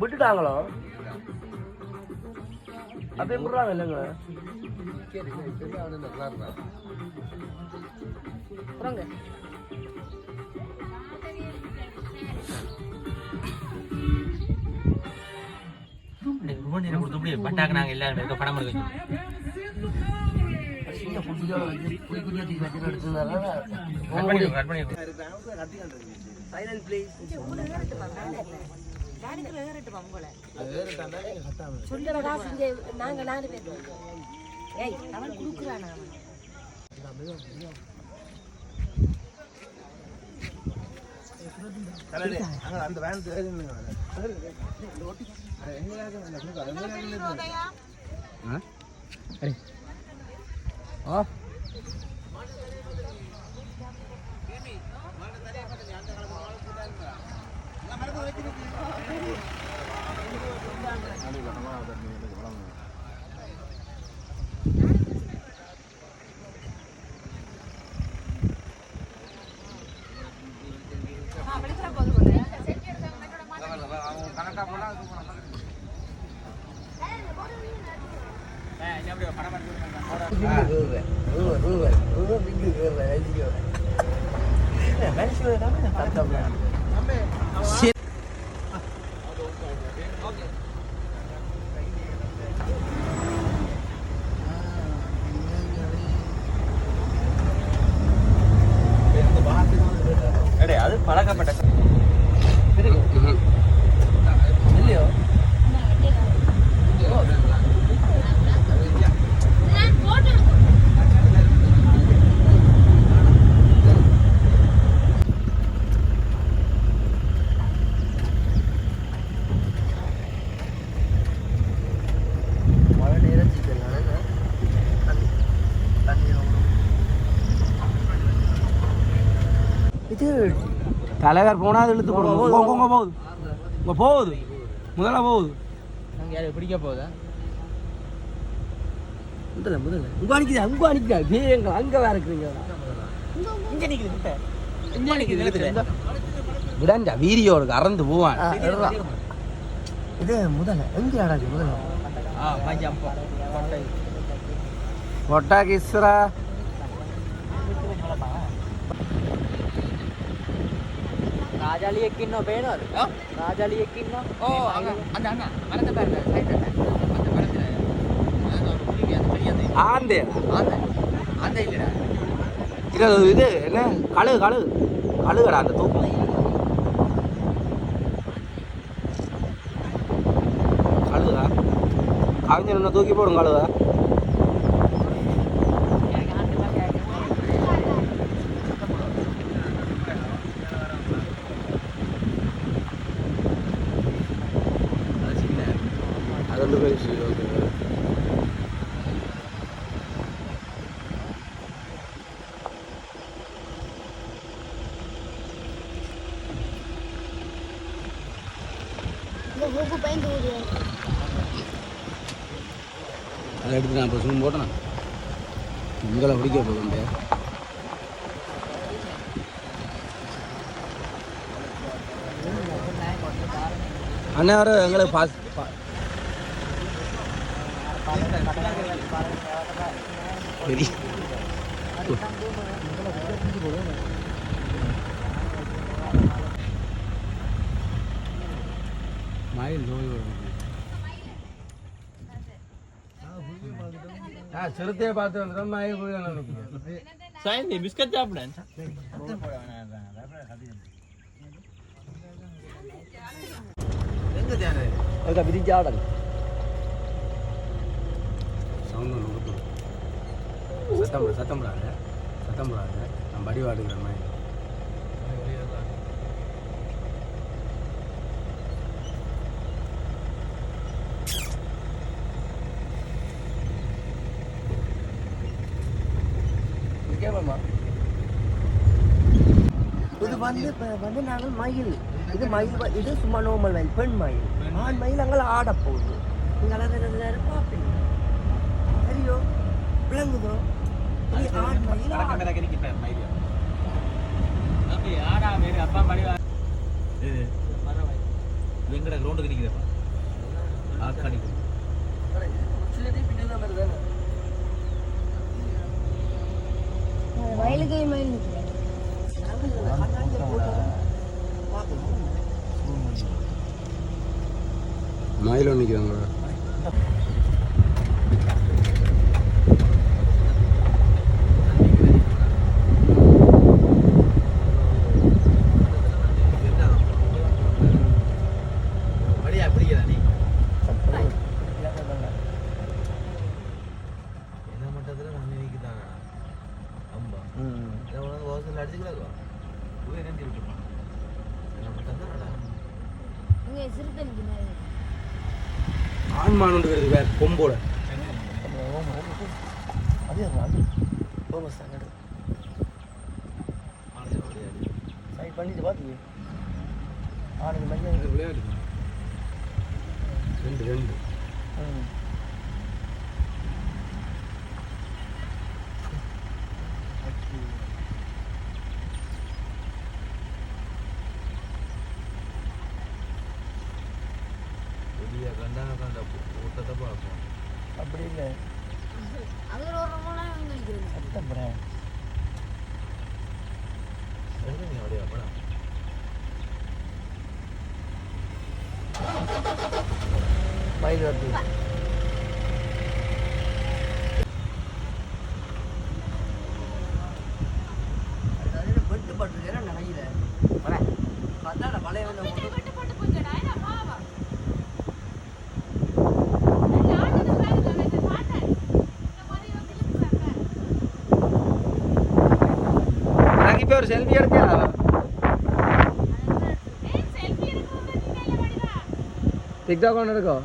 விட்டுட்டாங்களோ? அப்படியே விடுறாங்க இல்லைங்க? பட்டாக்கு நாங்க எல்லாரும் இருக்க படம் இருக்கு சைலண்ட் ப்ளீஸ் வேற தாண்டா நீங்க நாலு பேர் ஏய் அவன் கொடுக்குறான் அந்த வேன் நின்னு வர எங்க வேக எங்க வேக ஆ அது தலைவர் போனா அது இழுத்து போடுங்க. உங்க போகுது உங்க போகுது. முதல்ல போகுது. நாங்க யாரை பிடிக்க போகுதா? முதல்ல முதல்ல. உங்க அணிக்குதா? உங்க அணிக்குதா? வேங்க அங்க வேற இருக்கிறீங்க. இங்க நிக்குது இங்க விடாண்டா வீரியோருக்கு அறந்து போவான். இது முதல்ல. எங்க ஆடாது முதல்ல? ஆ கொட்டை கிஸ்ரா ராஜாலி எக்கின்னோ பேனோ அது ராஜாலி எக்கின்னோ ஓ அந்த அண்ணா மரத்தை பாருங்க சைடு அந்த அந்த ஆந்தே அந்த அந்த இல்லடா இது இது என்ன கழு கழு கழுகடா அந்த தூக்கு கழுதா கவிஞர் ஒன்று தூக்கி போடும் கழுதா மூக்கு பயந்து ஊதுவேன் அதை எடுத்து நான் இப்போ சும்மா போட்டேன்? உங்களை பிடிக்க போகுது அண்ணா வர எங்களுக்கு பாஸ் பெரிய மயில் நோய் வரும் ஆ சிறுத்தையை பார்த்து வந்துடும் மயில் போய் நினைக்கிறேன் சாயந்தி பிஸ்கட் தேவை அதுக்கு விரிஞ்சு ஆடல் சவுண்ட் ஒன்று சத்தம் சத்தம் போடாத. சத்தம் போடாத. நான் படி வாடுகிற மாதிரி கேட்போமா இது வந்து வந்து நாங்கள் மயில். இது மயில் இது சும்மா நோமல் மயில் பெண் மயில். ஆண் மயில் அங்கே ஆட போகுது. நீங்கள் அழகு பார்ப்பீங்க சரியோ விளங்குதோ? ஆண் வெங்கட கிரவுண்டுக்கு நிற்கிறப்ப வயலுக்கே மயில் நிற்கிறேன் மயில் ஆண் மானுண்டு வருது வேற கொம்போட. பண்ணிட்டு ஆணுக்கு மஞ்சள் விளையாடு. ரெண்டு ரெண்டு. ம். கூட்டத்தை பார்ப்போம். அப்படி இல்லை. சத்தம் படம் நீ அப்படியே படம் மயில் வருது இப்போ ஒரு செல்ஃபி எடுத்தியா டிக்டாக் ஒன்று இருக்கோ